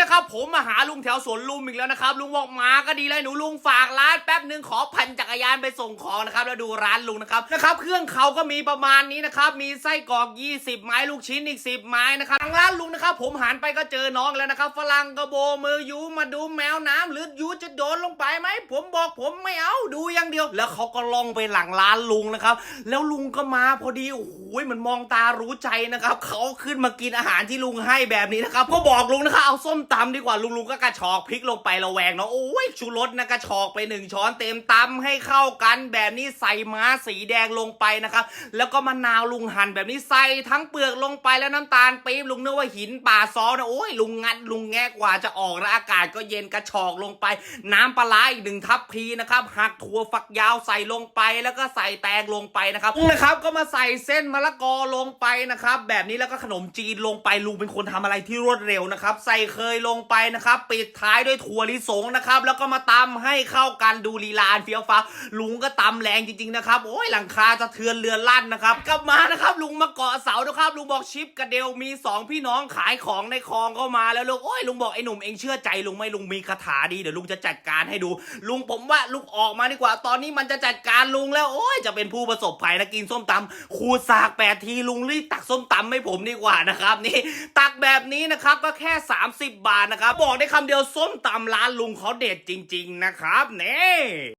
นะครับผมมาหาลุงแถวสวนลุมอีกแล้วนะครับลุงบอกมาก็ดีเลยหนูลุงฝากร้านแป๊บหนึ่งขอพันจักรยานไปส่งของนะครับแล้วดูร้านลุงนะครับนะครับเครื่องเขาก็มีประมาณนี้นะครับมีไส้กรอก 20 ไม้ลูกชิ้นอีก 10 ไม้นะครับทางร้านลุงนะครับผมหันไปก็เจอน้องแล้วนะครับฝรั่งกระโบมือยูมาดูแมวน้ำหรือ ลงไปไหมผมบอกผมไม่เอาดูอย่างเดียว แล้วเขาก็ลองไปหลังร้านลุงนะครับ แล้วลุงก็มาพอดีโอ้โหมันมองตารู้ใจนะครับเขาขึ้นมากินอาหารที่ลุงให้แบบนี้นะครับก็บอกลุงนะครับเอาส้มตำดีกว่าลุงลุงก็กระชอกพริกลงไประแวงเนาะโอ้ยชูรสนะกระชอกไปหนึ่งช้อนเต็มตำให้เข้ากันแบบนี้ใส่ม้าสีแดงลงไปนะครับแล้วก็มะนาวลุงหั่นแบบนี้ใส่ทั้งเปลือกลงไปแล้วน้ำตาลปี๊บลุงนึกว่าหินป่าซอนะโอ้ยลุงงัดลุงแงะกว่าจะออกแล้วอากาศก็เย็นกระชอกลงไปน้ำปลาอีกหนึ่งทัพพีนะครับหักถั่วฝักยาวใส่ลงไปแล้วก็ใส่แตงลงไปนะครับนะครับ ก็มาใส่เส้นมะละกอลงไปนะครับ แบบนี้แล้วก็ขนมจีนลงไปลุงเป็นคนทำอะไรที่รวดเร็วนะครับ ใส่เคยลงไปนะครับปิดท้ายด้วยถั่วลิสงนะครับ แล้วก็มาตำให้เข้ากันดูลีลานเฟี้ยวฟ้าลุงก็ตำแรงจริงๆนะครับโอ้ยหลังคาจะเทือนเรือนลั่นนะครับกลับมานะครับ ลุงมาเกาะเสานะครับลุงบอกชิปกับเดลมีสองพี่น้องขายของในคลองเข้ามาแล้วลุงโอ้ยลุงบอกไอ้หนุ่มเองเชื่อใจลุงไหมลุงมีคาถาดีเดี๋ยวลุงจะจัดการให้ดู ลุงผมว่าลุงออกมาดีกว่า ตอนนี้มันจะจัดการลุงแล้วโอ้ยจะเป็นผู้ประสบภัยนะกินส้มตำขูดสากแปดทีลุงรีบตักส้มตำให้ผมดีกว่านะครับนี่ตักแบบนี้นะครับก็แค่ 30 บาทนะครับ บอกได้คำเดียวส้มตำร้านลุงเขาเด็ดจริง ๆ นะครับเน่